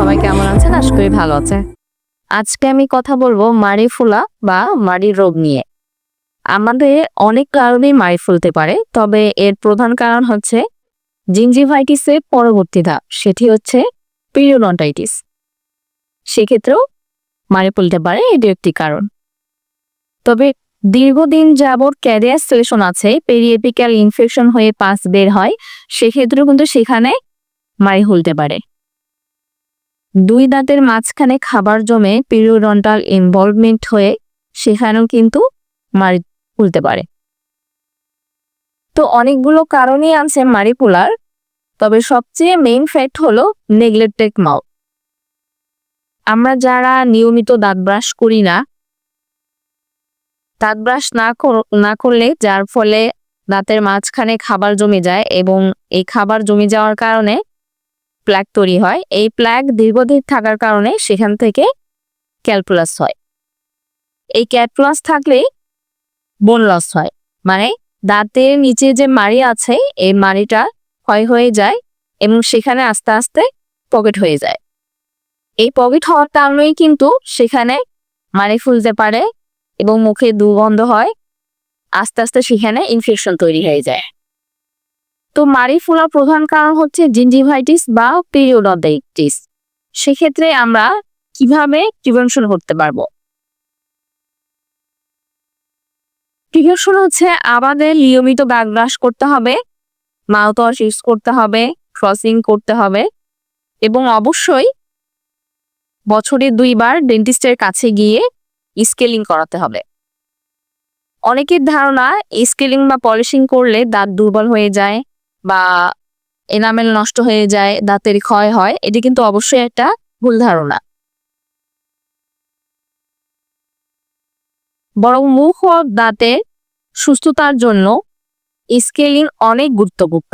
সবাই কেমন আছেন? আশা করি ভালো আছে। আজকে আমি কথা বলব মারি ফুলা বা মাড়ির রোগ নিয়ে। আমাদের অনেক কারণেই মারি ফুলতে পারে, তবে এর প্রধান কারণ হচ্ছে জিঞ্জিভাইটিসের পরবর্তী ধাপ, সেটি হচ্ছে পিরিয়ডন্টাইটিস সেক্ষেত্রেও মারি ফুলতে পারে, এটি একটি কারণ। তবে দীর্ঘদিন যাবৎ ক্যারিয়ার সিলেশন আছে পেরিয়েপিক্যাল ইনফেকশন হয়ে পাস বের হয়, সেক্ষেত্রেও কিন্তু সেখানে মারি ফুলতে পারে। দুই দাঁতের মাঝখানে খাবার জমে পিরিয়ডন্টাল ইনভলভমেন্ট হয়ে সেখানেও কিন্তু মারি ফুলতে পারে। তো অনেকগুলো কারণই আছে মাড়ি ফুলার তবে সবচেয়ে মেইন ফ্যাক্ট হলো নেগলেক্টেড মাউথ আমরা যারা নিয়মিত দাঁত ব্রাশ করি না, দাঁত ব্রাশ না না করলে যার ফলে দাঁতের মাঝখানে খাবার জমে যায় এবং এই খাবার জমে যাওয়ার কারণে প্ল্যাক তৈরি হয়। এই প্ল্যাক দীর্ঘদিন থাকার কারণে সেখান থেকে ক্যালকুলাস হয়। এই ক্যালকুলাস থাকলে বোন লস হয়। মানে দাঁতের নিচে যে মাড়ি আছে, এই মাড়িটা ক্ষয় হয়ে যায় এবং সেখানে আস্তে আস্তে পকেট হয়ে যায়। এই পকেট হওয়ার কারণেই কিন্তু সেখানে মাড়ি ফুলতে পারে এবং মুখে দুর্গন্ধ হয়। আস্তে আস্তে সেখানে ইনফেকশন তৈরি হয়ে যায়। তো মাড়ি ফোলার প্রধান কারণ হচ্ছে জিঞ্জিভাইটিস বা পিরিয়ডাইটিস সেক্ষেত্রে আমরা কীভাবে প্রিভেনশন করতে পারব? প্রিভেনশন হচ্ছে আমাদের নিয়মিত ব্যাগ ব্রাশ করতে হবে মাউথ ওয়াশ ইউজ করতে হবে ক্রসিং করতে হবে এবং অবশ্যই বছরে দুইবার ডেন্টিস্টের কাছে গিয়ে স্কেলিং করাতে হবে। অনেকের ধারণা স্কেলিং বা পলিশিং করলে দাঁত দুর্বল হয়ে যায় বা এনামেল নষ্ট হয়ে যায়, দাঁতের ক্ষয় হয়, এটি কিন্তু অবশ্যই একটা ভুল ধারণা। বরং মুখ ও দাঁতের সুস্থতার জন্য স্কেলিং অনেক গুরুত্বপূর্ণ।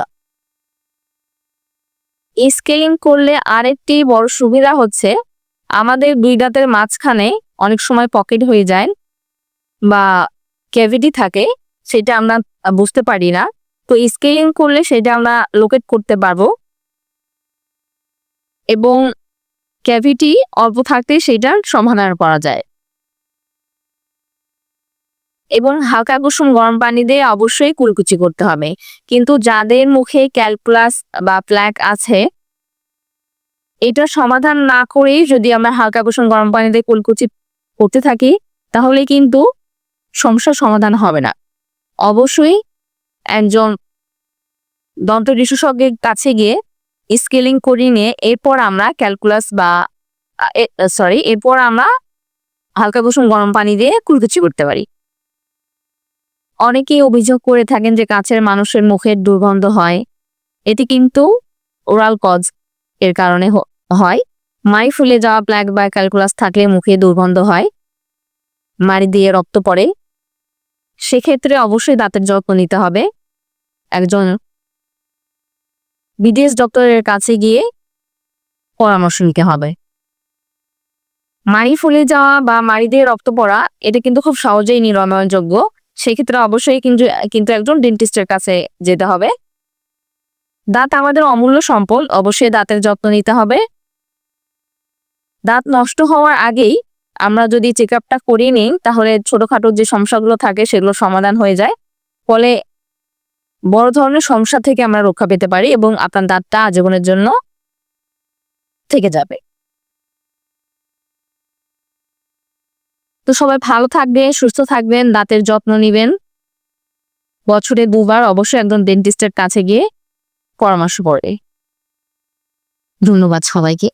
স্কেলিং করলে আরেকটি বড় সুবিধা হচ্ছে, আমাদের দুই দাঁতের মাঝখানে অনেক সময় পকেট হয়ে যায় বা ক্যাভিটি থাকে, সেটা আমরা বুঝতে পারি না। তো স্কেলিং করলে সেটা আমরা লোকেট করতে পারব। এবং ক্যাভিটি অল্প থাকতে সেটার সমাধান করা যায়। এবং হালকা কুসুম গরম পানি দিয়ে অবশ্যই কুলকুচি করতে হবে। কিন্তু যাদের মুখে ক্যালকুলাস বা প্ল্যাক আছে, এটা সমাধান না করেই যদি আমরা হালকা কুসুম গরম পানি দিয়ে কুলকুচি করতে থাকি, তাহলে কিন্তু সমস্যার সমাধান হবে না। অবশ্যই একজন দন্ত বিশেষজ্ঞের কাছে গিয়ে স্কেলিং করিয়ে নিয়ে এরপর আমরা ক্যালকুলাস বা সরি, এরপর আমরা হালকা কুসুম গরম পানি দিয়ে কুলকুচি করতে পারি। অনেকেই অভিযোগ করে থাকেন যে কাছের মানুষের মুখের দুর্গন্ধ হয়। এটি কিন্তু ওরাল কজ এর কারণে হয়। মাই ফুলে যাওয়া প্ল্যাক বা ক্যালকুলাস থাকলে মুখে দুর্গন্ধ হয়, মাড়ি দিয়ে রক্ত পড়ে। সেক্ষেত্রে অবশ্যই দাঁতের যত্ন নিতে হবে। একজন বিদেশ ডক্টরের কাছে গিয়ে পরামর্শ নিতে হবে। মাড়ি ফুলে যাওয়া বা মাড়ি দিয়ে রক্ত পড়া, এটা কিন্তু খুব সহজেই নিরাময়যোগ্য। সেক্ষেত্রে অবশ্যই কিন্তু কিন্তু একজন ডেন্টিস্টের কাছে যেতে হবে। দাঁত আমাদের অমূল্য সম্পদ, অবশ্যই দাঁতের যত্ন নিতে হবে। দাঁত নষ্ট হওয়ার আগেই আমরা যদি চেক আপটা করিয়ে নিই, তাহলে ছোটখাটো যে সমস্যাগুলো থাকে সেগুলো সমাধান হয়ে যায়। ফলে বড় ধরনের সমস্যা থেকে আমরা রক্ষা পেতে পারি এবং আপনার দাঁতটা আজীবনের জন্য থেকে যাবে। তো সবাই ভালো থাকবেন, সুস্থ থাকবেন, দাঁতের যত্ন নেবেন। বছরে দুবার অবশ্যই একজন ডেন্টিস্টের কাছে গিয়ে পরামর্শ করে ধন্যবাদ সবাইকে।